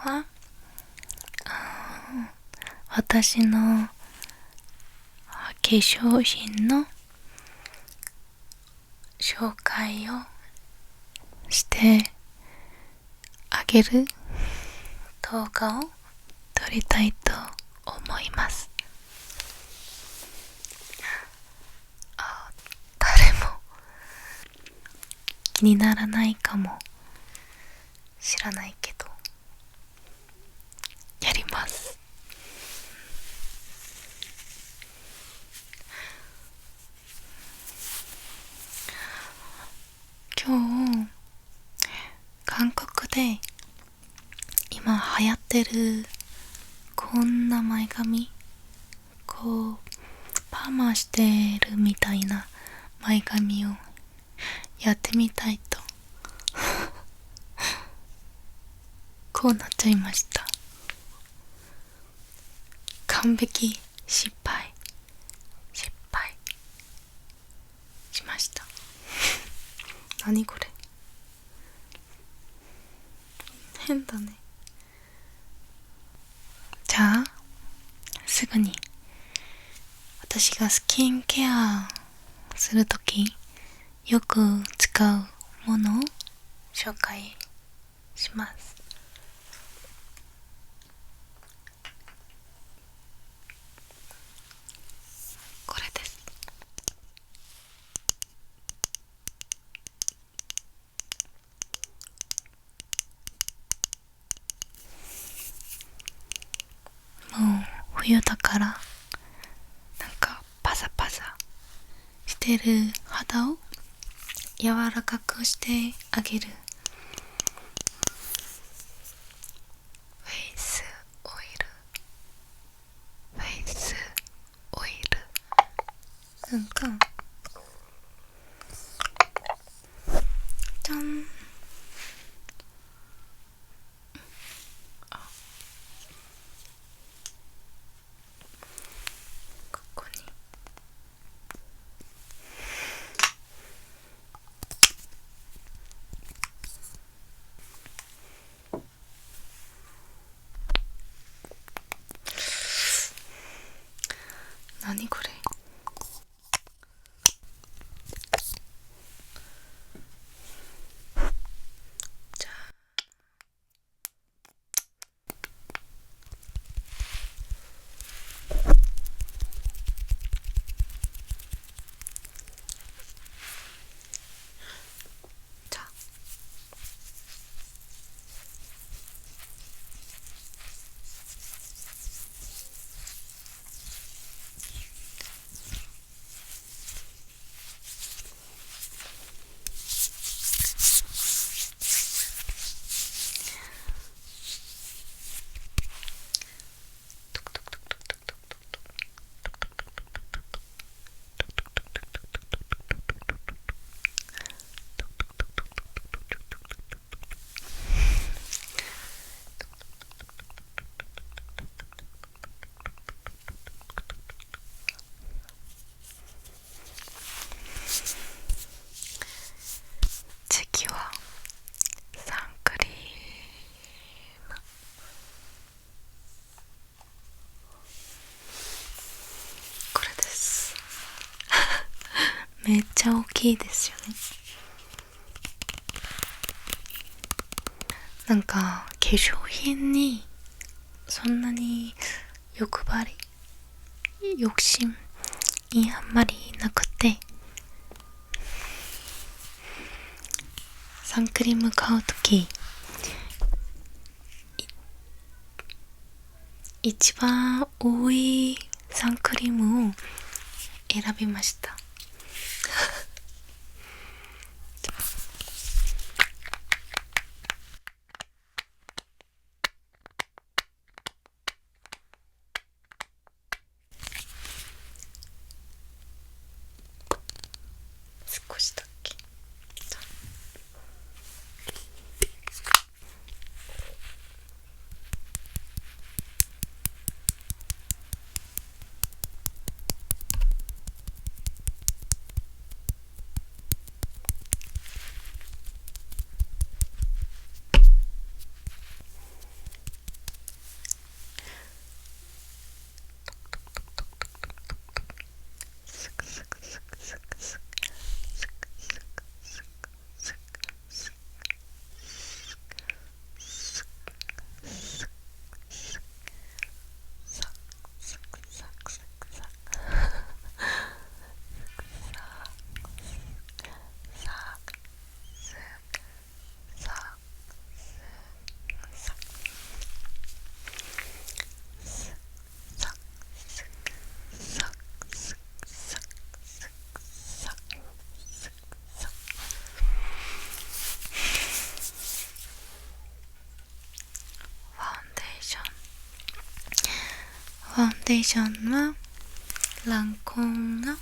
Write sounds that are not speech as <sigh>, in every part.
は私の化粧品の紹介をしてあげる動画を撮りたいと思います。あ誰も気にならないかも知らない韓国で今流行ってるこんな前髪こうパーマしてるみたいな前髪をやってみたいと。<laughs> こうなっちゃいました。完璧失敗。失敗しました。<laughs> 何これ。変だね。じゃあすぐに。私がスキンケアするときよく使うものを紹介しますこれですもう冬だからなんかパサパサしてる肌を柔らかくしてあげる。フェイスオイル。フェイスオイル。うんかん何これじめっちゃ大きいですよね。なんか化粧品にそんなに欲張り欲心にあんまりなくてサンクリーム買うときい一番多いサンクリームを選びました少しだけデーションはランコンの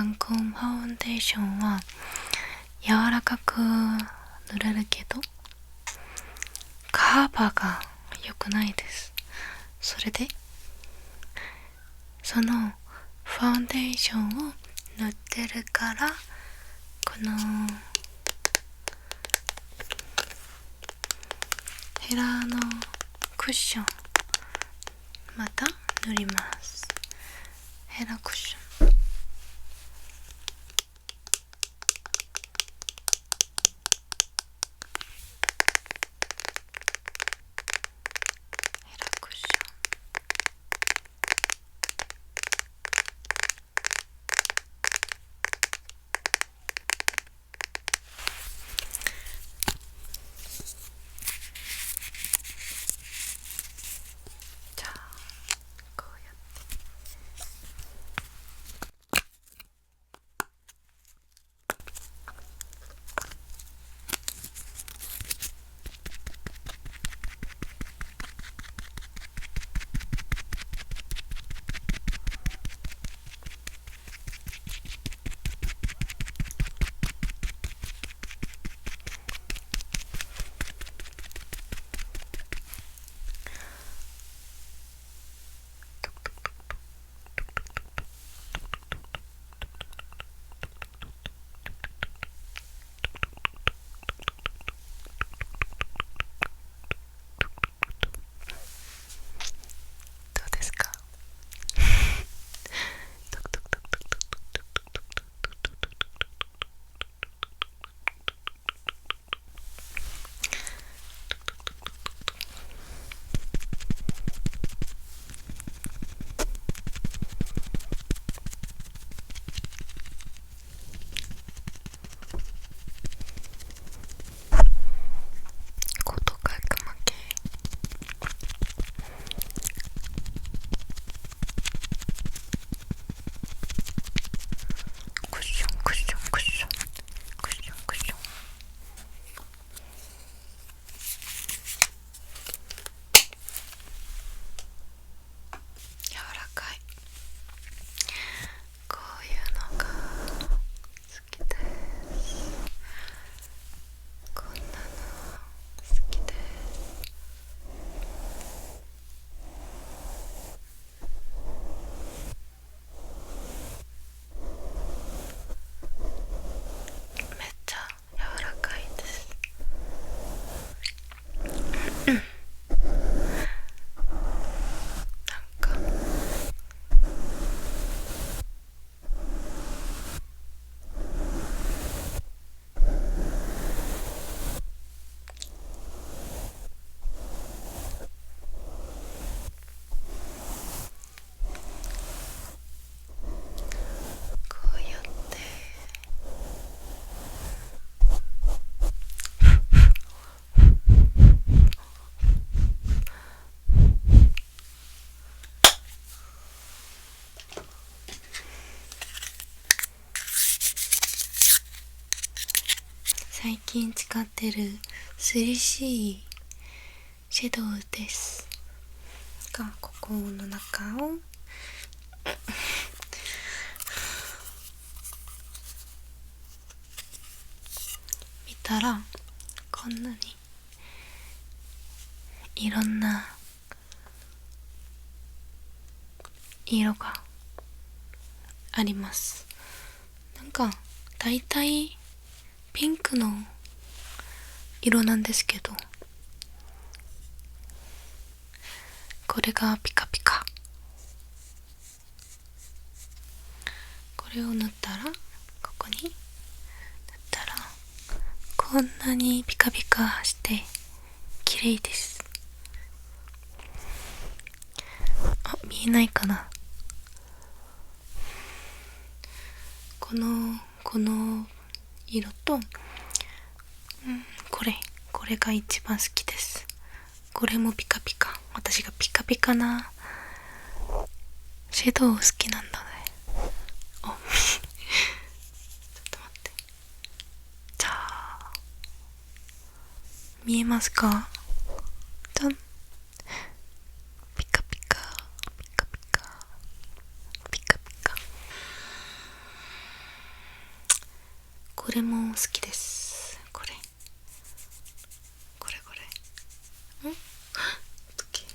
ランコンファンデーションは柔らかく塗れるけどカーバーが良くないです。それでそのファンデーションを塗ってるからこのヘラのクッションまた塗ります。ヘラクッション。近使ってる 3C シャドウです。がここの中を。見たらこんなにいろんな色があります。なんか大体ピンクの色なんですけど。これがピカピカ。これを塗ったらここに塗ったらこんなにピカピカして綺麗です。あ見えないかな。このこの色と、これこれが一番好きです。これもピカピカ。私がピカピカなシャドウ好きなんだね。お <laughs> ちょっと待って。じゃあ見えますか？じゃん。ピカピカ。ピカピカ。ピカピカ。これも好きですこれこれこれん時計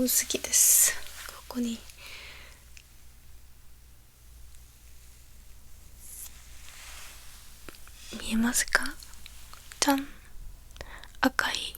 多すぎです。ここに。見えますか？じゃん。赤い。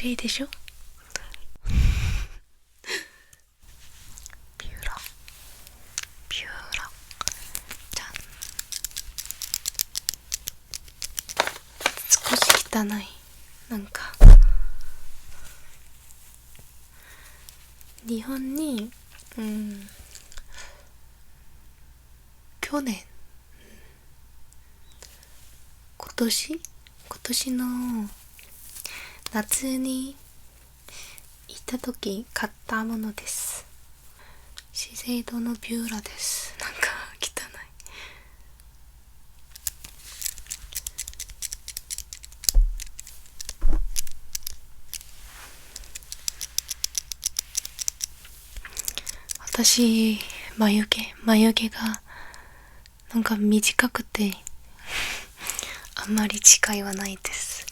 麗でしょ？ビューラビューラじゃん。少し汚い。なんか。日本にうん。去年。今年？今年の夏に行った時買ったものです。資生堂のビューラです。なんか汚い。私眉毛眉毛がなんか短くてあんまり近いはないです。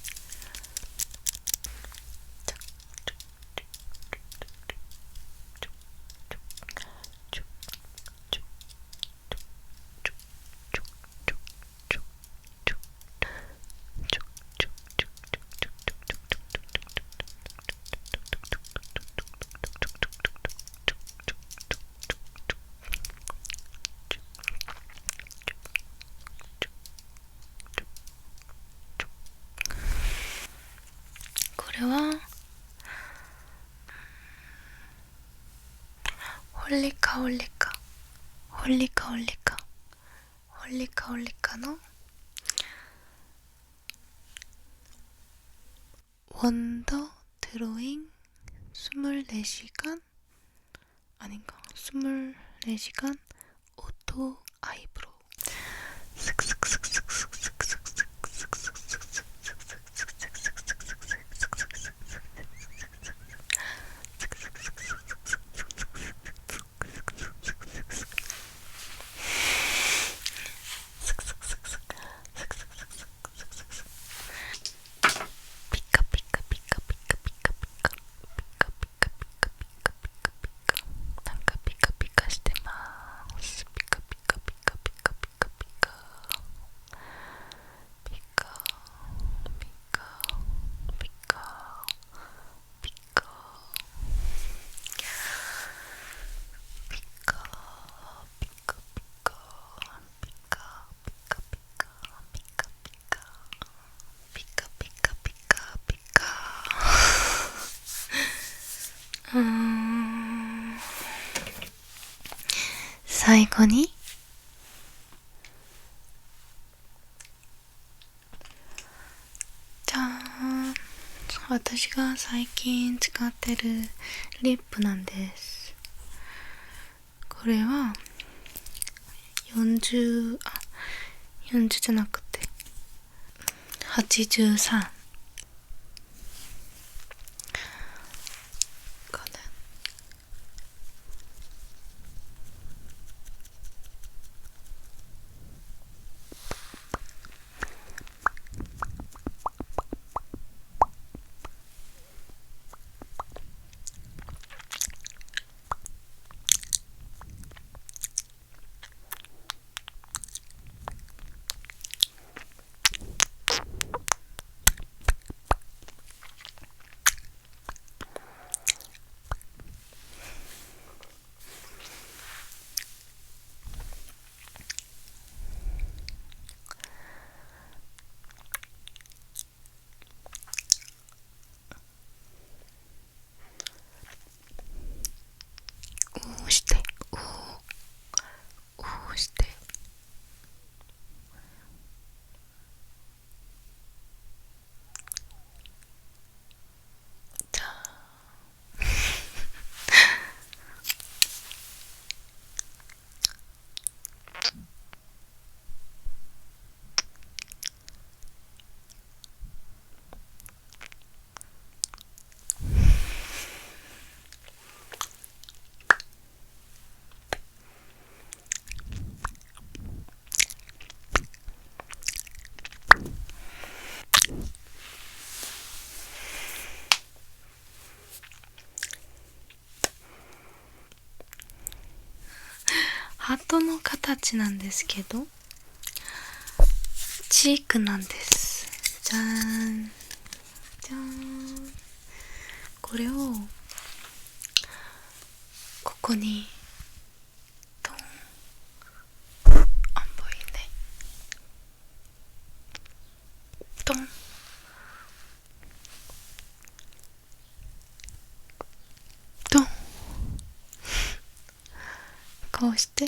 홀리카 홀리카. 홀리카 홀리카. 홀리카 홀리카노 원더 드로잉 24시간? 아닌가. 24시간? 오토 아이브로. うーん。最後に？じゃあ私が最近使ってるリップなんです。これは40あ40じゃなくて83の形なんですけどチークなんです。じゃーん。じゃーん。これをここにドン。あんぼいねドン。ドン。こうして。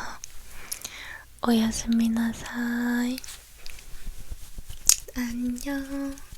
おやすみなさい。안 녕。